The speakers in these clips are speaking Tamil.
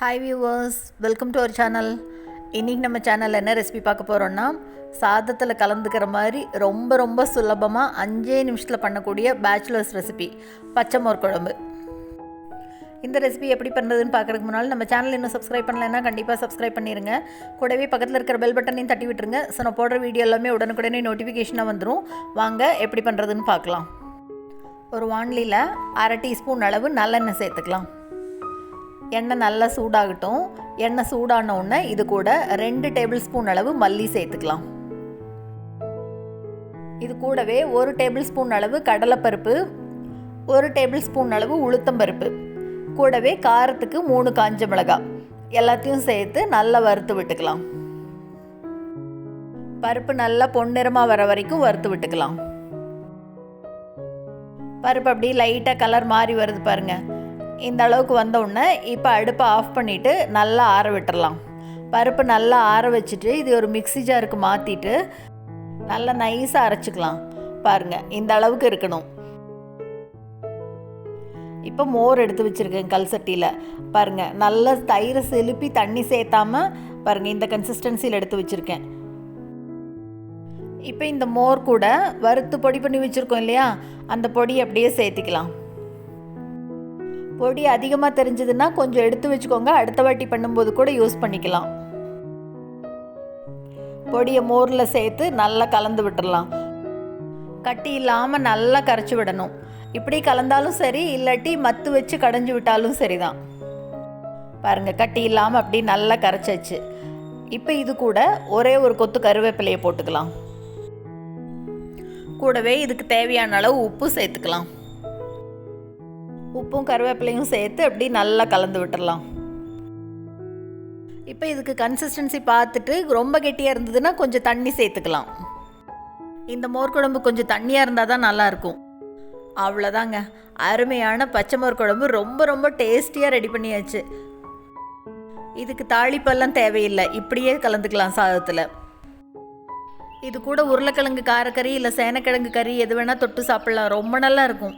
Hi viewers welcome to our channel இன்றைக்கி நம்ம சேனலில் என்ன ரெசிபி பார்க்க போகிறோன்னா சாதத்தில் கலந்துக்கிற மாதிரி ரொம்ப ரொம்ப சுலபமாக அஞ்சே நிமிஷத்தில் பண்ணக்கூடிய பேச்சுலர்ஸ் ரெசிபி பச்சை மோர் குழம்பு. இந்த ரெசிபி எப்படி பண்ணுறதுன்னு பார்க்குறதுக்கு முன்னால் நம்ம சேனல் இன்னும் சப்ஸ்கிரைப் பண்ணலைன்னா கண்டிப்பாக சப்ஸ்கிரைப் பண்ணிடுங்க கூடவே பக்கத்தில் இருக்கிற பெல் பட்டனையும் தட்டி விட்டுருங்க. ஸோ நான் போடுற வீடியோ எல்லாமே உடனுக்குடனே நோட்டிஃபிகேஷனாக வந்துடும் வாங்க எப்படி பண்ணுறதுன்னு பார்க்கலாம். ஒரு வான்லியில் அரை டீஸ்பூன் அளவு நல்லெண்ணெய் சேர்த்துக்கலாம். எண்ணெய் நல்லா சூடாகட்டும். எண்ணெய் சூடான உடனே இது கூட ரெண்டு டேபிள் ஸ்பூன் அளவு மல்லி சேர்த்துக்கலாம். இது கூடவே ஒரு டேபிள் ஸ்பூன் அளவு கடலைப்பருப்பு ஒரு டேபிள் ஸ்பூன் அளவு உளுத்தம்பருப்பு கூடவே காரத்துக்கு மூணு காஞ்ச மிளகாய். எல்லாத்தையும் சேர்த்து நல்லா வறுத்து விட்டுக்கலாம். பருப்பு நல்லா பொன்னிறமாக வர வரைக்கும் வறுத்து விட்டுக்கலாம். பருப்பு அப்படி லைட்டாக கலர் மாறி வருது பாருங்கள் இந்த அளவுக்கு வந்த உடனே இப்போ அடுப்பை ஆஃப் பண்ணிவிட்டு நல்லா ஆற விட்டுடலாம் பருப்பு நல்லா ஆற வச்சுட்டு இது ஒரு மிக்சி ஜாருக்கு மாற்றிட்டு நல்லா நைஸாக அரைச்சிக்கலாம். பாருங்கள் இந்த அளவுக்கு இருக்கணும். இப்போ மோர் எடுத்து வச்சுருக்கேன் கல் சட்டியில். பாருங்கள் நல்லா தயிரை செலுப்பி தண்ணி சேர்த்தாம பாருங்கள் இந்த கன்சிஸ்டன்சியில் எடுத்து வச்சுருக்கேன். இப்போ இந்த மோர் கூட வறுத்து பொடி பண்ணி வச்சுருக்கோம் இல்லையா? அந்த பொடி அப்படியே சேர்த்திக்கலாம். பொடி அதிகமாக தெரிஞ்சதுன்னா கொஞ்சம் எடுத்து வச்சுக்கோங்க. அடுத்த வாட்டி பண்ணும்போது கூட யூஸ் பண்ணிக்கலாம். பொடியை மோரில் சேர்த்து நல்லா கலந்து விட்டுடலாம் கட்டி இல்லாமல் நல்லா கரைச்சி விடணும். இப்படி கலந்தாலும் சரி இல்லாட்டி மத்து வச்சு கடைஞ்சி விட்டாலும் சரிதான். பாருங்கள் கட்டி இல்லாமல் அப்படி நல்லா கரைச்சாச்சு. இப்போ இது கூட ஒரே ஒரு கொத்து கருவேப்பிலையை போட்டுக்கலாம். கூடவே இதுக்கு தேவையான அளவு உப்பு சேர்த்துக்கலாம். உப்பும் கருவேப்பிலையும் சேர்த்து அப்படி நல்லா கலந்து விட்டுடலாம் இப்போ இதுக்கு கன்சிஸ்டன்சி பார்த்துட்டு ரொம்ப கெட்டியாக இருந்ததுன்னா கொஞ்சம் தண்ணி சேர்த்துக்கலாம். இந்த மோர் குழம்பு கொஞ்சம் தண்ணியாக இருந்தால் தான் நல்லாயிருக்கும் அவ்வளோதாங்க அருமையான பச்சை மோர் குழம்பு ரொம்ப ரொம்ப டேஸ்டியாக ரெடி பண்ணியாச்சு. இதுக்கு தாளிப்பெல்லாம் தேவையில்லை. இப்படியே கலந்துக்கலாம் சாதத்தில். இது கூட உருளைக்கிழங்கு காரக்கறி இல்லை சேனக்கிழங்கு கறி எது வேணால் தொட்டு சாப்பிட்லாம். ரொம்ப நல்லா இருக்கும்.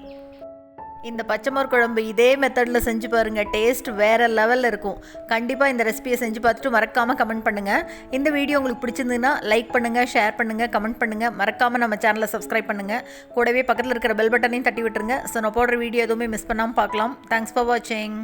இந்த பச்சைமோர் குழம்பு இதே மெத்தடில் செஞ்சு பாருங்கள் டேஸ்ட் வேறு லெவலில் இருக்கும். கண்டிப்பாக இந்த ரெசிபியை செஞ்சு பார்த்துட்டு மறக்காமல் கமெண்ட் பண்ணுங்கள் இந்த வீடியோ உங்களுக்கு பிடிச்சிருந்துன்னா லைக் பண்ணுங்கள் ஷேர் பண்ணுங்கள் கமெண்ட் பண்ணுங்கள் மறக்காமல் நம்ம சேனலை சப்ஸ்கிரைப் பண்ணுங்கள் கூடவே பக்கத்தில் இருக்கிற பெல் பட்டனையும் தட்டி விட்டுருங்க. ஸோ நான் போடுற வீடியோ எதுவுமே மிஸ் பண்ணாமல் பார்க்கலாம். தேங்க்ஸ் ஃபார் வாட்சிங்